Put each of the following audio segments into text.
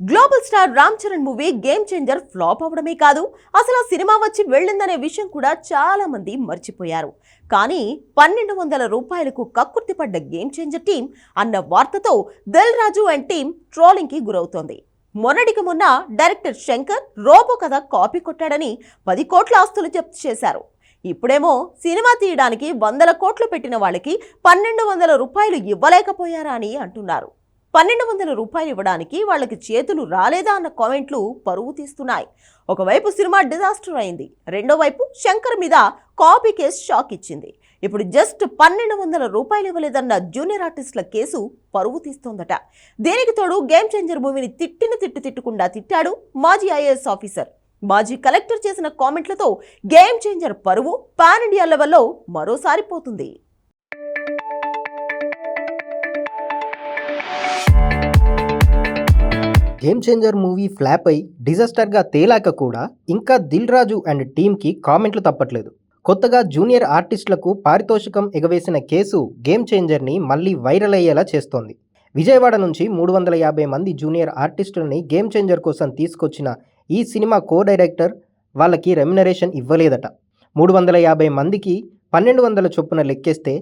Global star Ram Charan movie Game Changer flop అవడమే కాదు అసలు ఆ సినిమా వచ్చి వెళ్ళిందనే విషయం కూడా చాలా మంది మర్చిపోయారు. కానీ పన్నెండు వందల రూపాయలకు కక్కుర్తిపడ్డ గేమ్ చేంజర్ టీం అన్న వార్తతో దిల్ రాజు అండ్ టీం ట్రోలింగ్కి గురవుతోంది. మొన్నటికి మొన్న డైరెక్టర్ శంకర్ రోబో కథ కాపీ కొట్టాడని పది కోట్ల ఆస్తులు జప్తు చేశారు. ఇప్పుడేమో సినిమా తీయడానికి వందల కోట్లు పెట్టిన వాళ్ళకి పన్నెండు వందల రూపాయలు ఇవ్వలేకపోయారా అని అంటున్నారు. పన్నెండు వందల రూపాయలు ఇవ్వడానికి వాళ్ళకి చేతులు రాలేదా అన్న కామెంట్లు పరువు తీస్తున్నాయి. ఒకవైపు సినిమా డిజాస్టర్ అయింది రెండో వైపు శంకర్ మీద కాపీ కేసు షాక్ ఇచ్చింది. ఇప్పుడు జస్ట్ పన్నెండు వందల రూపాయలు ఇవ్వలేదన్న జూనియర్ ఆర్టిస్టుల కేసు పరువు తీస్తోందట. దేనికి తోడు గేమ్ చేంజర్ మూవీని తిట్టిన తిట్టు తిట్టకుండా తిట్టాడు మాజీ ఐఏఎస్ ఆఫీసర్. మాజీ కలెక్టర్ చేసిన కామెంట్లతో గేమ్ చేంజర్ పరువు పాన్ ఇండియా లెవెల్లో మరోసారి పోతుంది. గేమ్ చేంజర్ మూవీ ఫ్లాప్ అయి డిజాస్టర్గా తేలాక కూడా ఇంకా దిల్ రాజు అండ్ టీంకి కామెంట్లు తప్పట్లేదు. కొత్తగా జూనియర్ ఆర్టిస్టులకు పారితోషికం ఎగవేసిన కేసు గేమ్ చేంజర్ని మళ్ళీ వైరల్ అయ్యేలా చేస్తోంది. విజయవాడ నుంచి మూడు వందల యాభై మంది జూనియర్ ఆర్టిస్టులని గేమ్ చేంజర్ కోసం తీసుకొచ్చిన ఈ సినిమా కో డైరెక్టర్ వాళ్ళకి రెమ్యునరేషన్ ఇవ్వలేదట. మూడు వందల యాభై మందికి పన్నెండు వందల చొప్పున లెక్కేస్తే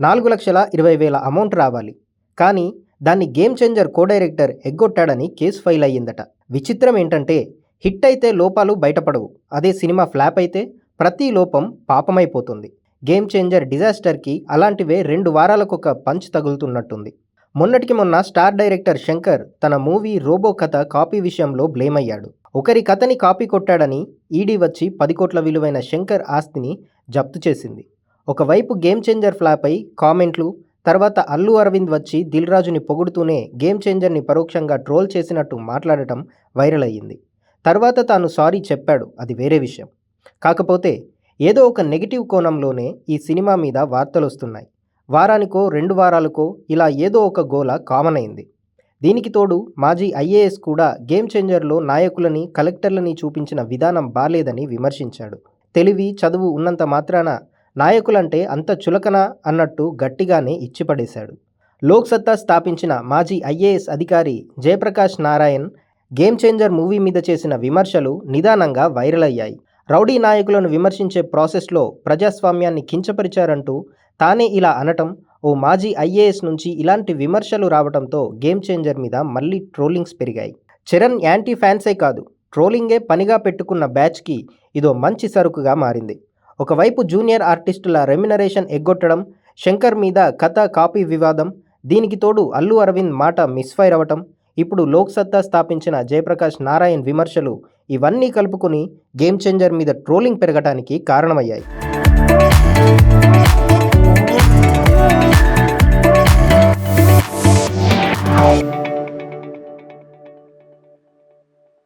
నాలుగు లక్షల ఇరవై వేల అమౌంట్ రావాలి. కానీ దాన్ని గేమ్ చేంజర్ కో డైరెక్టర్ ఎగ్గొట్టాడని కేసు ఫైల్ అయ్యిందట. విచిత్రం ఏంటంటే హిట్ అయితే లోపాలు బయటపడవు. అదే సినిమా ఫ్లాప్ అయితే ప్రతి లోపం పాపమైపోతుంది. గేమ్ చేంజర్ డిజాస్టర్కి అలాంటివే రెండు వారాలకొక పంచ్ తగులుతున్నట్టుంది. మొన్నటికి మొన్న స్టార్ డైరెక్టర్ శంకర్ తన మూవీ రోబో కథ కాపీ విషయంలో బ్లేమ్ అయ్యాడు. ఒకరి కథని కాపీ కొట్టాడని ఈడీ వచ్చి పది కోట్ల విలువైన శంకర్ ఆస్తిని జప్తు చేసింది. ఒకవైపు గేమ్ చేంజర్ ఫ్లాప్ అయి కామెంట్లు తర్వాత అల్లు అరవింద్ వచ్చి దిల్ రాజుని పొగుడుతూనే గేమ్ చేంజర్ని పరోక్షంగా ట్రోల్ చేసినట్టు మాట్లాడటం వైరల్ అయ్యింది. తర్వాత తాను సారీ చెప్పాడు అది వేరే విషయం. కాకపోతే ఏదో ఒక నెగిటివ్ కోణంలోనే ఈ సినిమా మీద వార్తలు వస్తున్నాయి వారానికో రెండు వారాలకో ఇలా ఏదో ఒక గోల కామన్ అయింది. దీనికి తోడు మాజీ ఐఏఎస్ కూడా గేమ్ చేంజర్లో నాయకులని కలెక్టర్లని చూపించిన విధానం బాలేదని విమర్శించాడు. తెలివి చదువు ఉన్నంత మాత్రాన నాయకులంటే అంత చులకన అన్నట్టు గట్టిగానే ఇచ్చిపడేశాడు. లోక్సత్తా స్థాపించిన మాజీ ఐఏఎస్ అధికారి Jayaprakash Narayan game changer movie మీద చేసిన విమర్శలు నిదానంగా వైరల్ అయ్యాయి. రౌడీ నాయకులను విమర్శించే ప్రాసెస్లో ప్రజాస్వామ్యాన్ని కించపరిచారంటూ తానే ఇలా అనటం ఓ మాజీ ఐఏఎస్ నుంచి ఇలాంటి విమర్శలు రావడంతో గేమ్ చేంజర్ మీద మళ్ళీ ట్రోలింగ్స్ పెరిగాయి. చరణ్ యాంటీ ఫ్యాన్సే కాదు ట్రోలింగే పనిగా పెట్టుకున్న బ్యాచ్కి ఇదో మంచి సరుకుగా మారింది. ఒకవైపు జూనియర్ ఆర్టిస్టుల రెమ్యునరేషన్ ఎగ్గొట్టడం శంకర్ మీద కథ కాపీ వివాదం దీనికి తోడు అల్లు అరవింద్ మాట మిస్ఫైర్ అవ్వటం ఇప్పుడు లోక్సత్తా స్థాపించిన జయప్రకాష్ నారాయణ్ విమర్శలు ఇవన్నీ కలుపుకొని గేమ్ చేంజర్ మీద ట్రోలింగ్ పెరగటానికి కారణమయ్యాయి.